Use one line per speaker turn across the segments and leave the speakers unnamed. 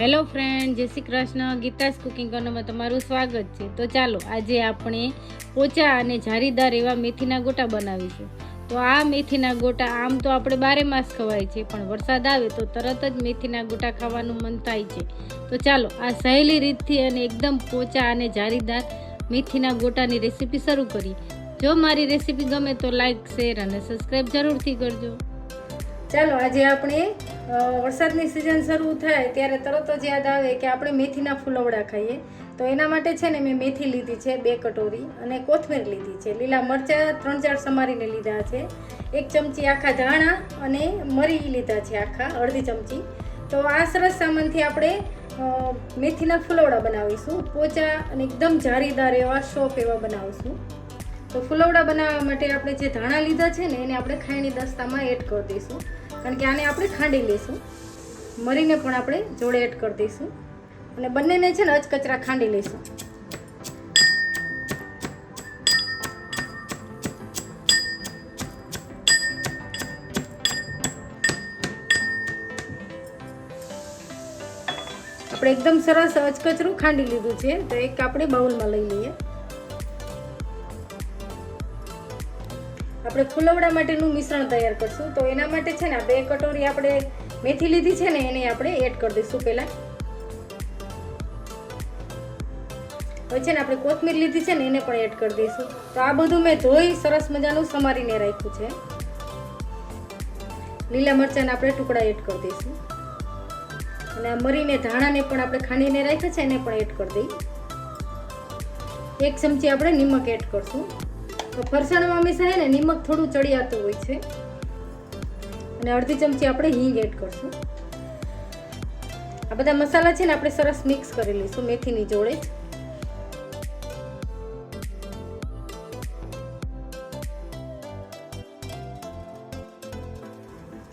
Hello friend, જય Shri Krishna. Geeta's cooking કોર્નરમાં તમારું સ્વાગત છે. તો ચાલો, આજે આપણે પોચા અને જારીદાર એવા મેથીના ગોટા બનાવીશું. તો આ મેથીના ગોટા આમ તો આપણે બારે માસ ખવાય છે, પણ વરસાદ આવે તો તરત જ મેથીના ગોટા ખાવાનું મન થાય છે. તો ચાલો, આ સહેલી રીતથી અને એકદમ પોચા અને જારીદાર મેથીના ગોટાની રેસીપી શરૂ કરી જો મારી રેસીપી ગમે તો લાઈક, શેર અને સબસ્ક્રાઈબ જરૂરથી કરજો. ચાલો, આજે આપણે વરસાદની સિઝન શરૂ થાય ત્યારે તરત જ યાદ આવે કે આપણે મેથીના ફૂલવડા ખાઈએ. તો એના માટે છે ને મેં મેથી લીધી છે, બે કટોરી અને કોથમીર લીધી છે. લીલા મરચાં ત્રણ ચાર સમારીને લીધા છે. એક ચમચી આખા ધાણા અને મરી લીધા છે આખા, અડધી ચમચી. તો આ સરસ સામાનથી આપણે મેથીના ફૂલવડા બનાવીશું. પોચા અને એકદમ જારીદાર એવા શોપ એવા બનાવીશું. તો ફુલવડા બનાવવા માટે આપણે જે ધાણા લીધા છે ને એને આપણે ખાયણી દસ્તામાં એડ કરી દઈશું. કારણ કે આને આપણે ખાંડી લઈશું. મરીને પણ આપણે જોડે એડ કરી દઈશું. અને બંનેને છે ને અચકચરા ખાંડી લઈશું. આપણે એકદમ સરસ અચકચરું ખાંડી લીધું છે. તો એક આપણે બાઉલમાં લઈ લઈએ. આપણે ફુલવડા માટેનું મિશ્રણ તૈયાર કરશું. તો એના માટે છે ને બે કટોરી આપણે મેથી લીધી છે ને એને આપણે એડ કરી દઈશું પહેલાં. હવે છે ને આપણે કોથમીર લીધી છે ને એને પણ એડ કરી દઈશું. તો આ બધું મેં ધોઈ સરસ મજાનું સમારીને રાખ્યું છે. લીલા મરચાંના આપણે ટુકડા એડ કરી દઈશું. અને આ મરીને ધાણાને પણ આપણે ખાંડીને રાખ્યા છે એને પણ એડ કરી દઈ. એક ચમચી આપણે નિમક એડ કરશું. ફરસાણમાં હંમેશા છે ને નિમક થોડું ચડિયાતું હોય છે. અને અડધી ચમચી આપણે હિંગ એડ કરશું. આ બધા મસાલા છે ને આપણે સરસ મિક્સ કરી લઈશું મેથીની જોડે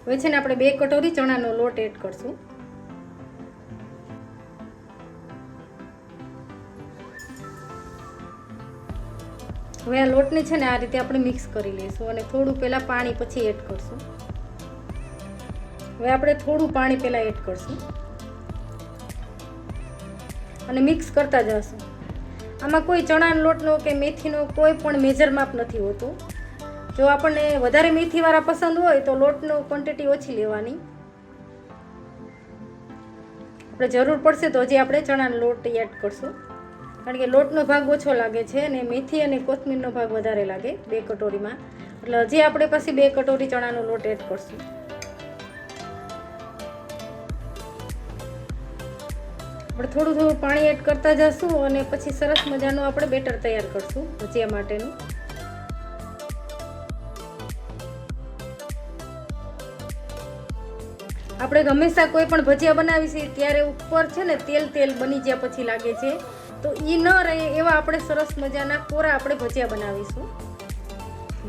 હવે છે ને આપણે બે કટોરી ચણાનો લોટ એડ કરશું. હવે આ લોટને છે ને આ રીતે આપણે મિક્સ કરી લઈશું અને થોડું પહેલાં પાણી પછી એડ કરશું. હવે આપણે થોડું પાણી પહેલાં એડ કરશું. અને મિક્સ કરતા જશું. આમાં કોઈ ચણાનો લોટનો કે મેથીનો કોઈ પણ મેજર માપ નથી હોતું. જો આપણને વધારે મેથીવાળા પસંદ હોય તો લોટનો ક્વોન્ટિટી ઓછી લેવાની. આપણે જરૂર પડશે તો હજી આપણે ચણાનો લોટ એડ કરશું. કારણ કે લોટનો ભાગ ઓછો લાગે છે અને મેથી અને કોથમીરનો ભાગ વધારે લાગે બે કટોરીમાં. એટલે હજી આપણે પછી બે કટોરી ચણાનો લોટ એડ કરશું. આપણે થોડું થોડું પાણી એડ કરતા જશું અને પછી સરસ મજાનું આપણે બેટર તૈયાર કરશું ભજીયા માટેનું. આપણે હંમેશા કોઈ પણ ભજીયા બનાવીશું ત્યારે ઉપર છે ને તેલ તેલ બની ગયા પછી લાગે છે. તો એ ન રહે એવા આપણે સરસ મજાના કોરા આપણે ભજીયા બનાવીશું.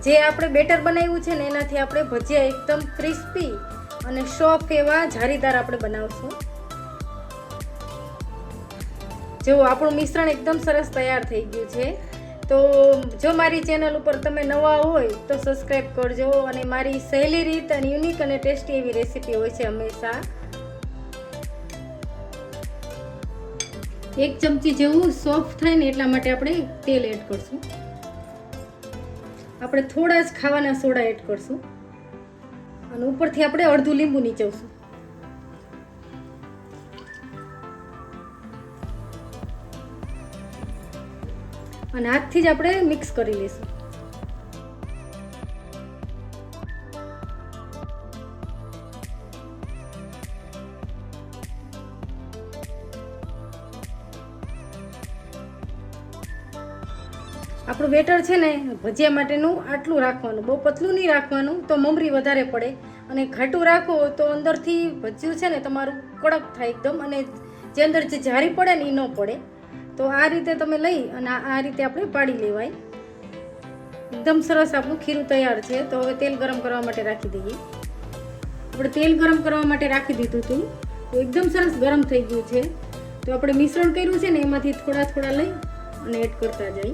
જે આપણે બેટર બનાવ્યું છે ને એનાથી આપણે ભજીયા એકદમ ક્રિસ્પી અને સોફ્ટ એવા જારીદાર આપણે બનાવશું. જો આપણું મિશ્રણ એકદમ સરસ તૈયાર થઈ ગયું છે, તો જો મારી ચેનલ ઉપર તમે નવા હોય તો સબસ્ક્રાઈબ કરજો અને મારી સહેલી રીત અને યુનિક અને ટેસ્ટી એવી રેસીપી હોય છે હંમેશા. એક ચમચી જેવું સોફ્ટ થાય ને એટલા માટે આપણે તેલ એડ કરશું. આપણે થોડા જ ખાવાના સોડા એડ કરશું. અને ઉપરથી આપણે અડધું લીંબુ નીચવશું. અને હાથથી જ આપણે મિક્સ કરી લઈશું. આપણું બેટર છે ને, ભજીયા માટેનું આટલું રાખવાનું. બહુ પતલું નહીં રાખવાનું, તો મમરી વધારે પડે. અને ઘાટું રાખો તો અંદરથી ભજીયું છે ને, તમારું કડક થાય એકદમ. અને જે અંદર જે જારી પડે ને એ ન પડે. તો આ રીતે તમે લઈ અને આ રીતે આપણે પાડી લેવાય. એકદમ સરસ આપણું ખીરું તૈયાર છે. તો હવે તેલ ગરમ કરવા માટે રાખી દઈએ. આપણે તેલ ગરમ કરવા માટે રાખી દીધું હતું. તો એકદમ સરસ ગરમ થઈ ગયું છે. તો આપણે મિશ્રણ કર્યું છે ને, એમાંથી થોડા થોડા લઈ અને એડ કરતા જઈ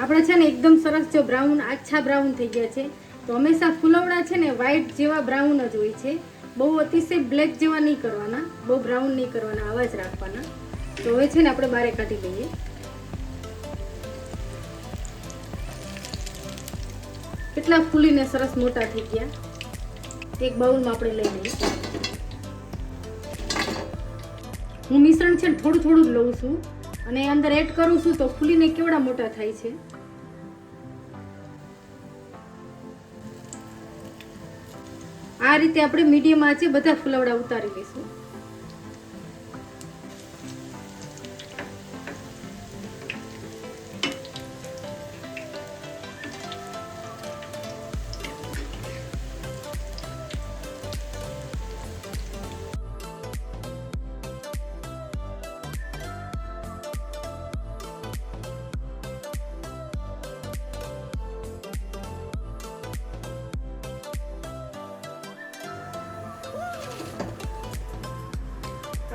આપણે છે ને એકદમ સરસ જો બ્રાઉન આછા બ્રાઉન થઈ ગયા છે. તો હંમેશા ફુલવડા છે ને વ્હાઈટ જેવા બ્રાઉન જ હોય છે. બહુ અતિશય બ્લેક જેવા નહીં કરવાના, બહુ બ્રાઉન નહીં કરવાના, આવા જ રાખવાના. તો હવે છે ને આપણે બારે કાઢી લઈએ. કેટલા ફૂલીને સરસ મોટા થઈ ગયા. એક બાઉલમાં આપણે લઈ લઈએ. હું મિશ્રણ છે થોડું થોડું જ લઉં છું. અને અંદર એડ કરું છું તો ફૂલીને કેવડા મોટા થાય છે? આ રીતે આપણે મીડિયમ આંચે બધા ફુલાવડા ઉતારી લઈશું.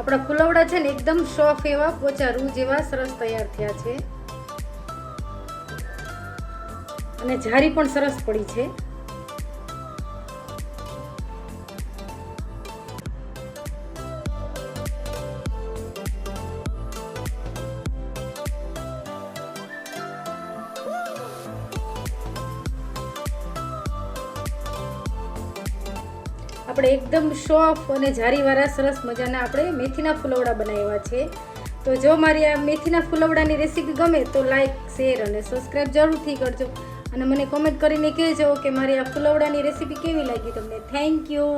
આપણા ફુલવડા છે ને એકદમ સોફ્ટ એવા, પોચા રૂ જેવા, સરસ તૈયાર થયા છે. અને જારી પણ સરસ પડી છે. આપણે એકદમ સોફ્ટ અને જારીવાળા, સરસ મજાના આપણે મેથીના ફુલવડા બનાવ્યા છે. તો જો મારી આ મેથીના ફુલવડાની રેસીપી ગમે તો લાઇક શેર અને સબસ્ક્રાઈબ જરૂરથી કરજો. અને મને કોમેન્ટ કરીને કહેજો કે મારી આ ફુલવડાની રેસીપી કેવી લાગી તમને. Thank you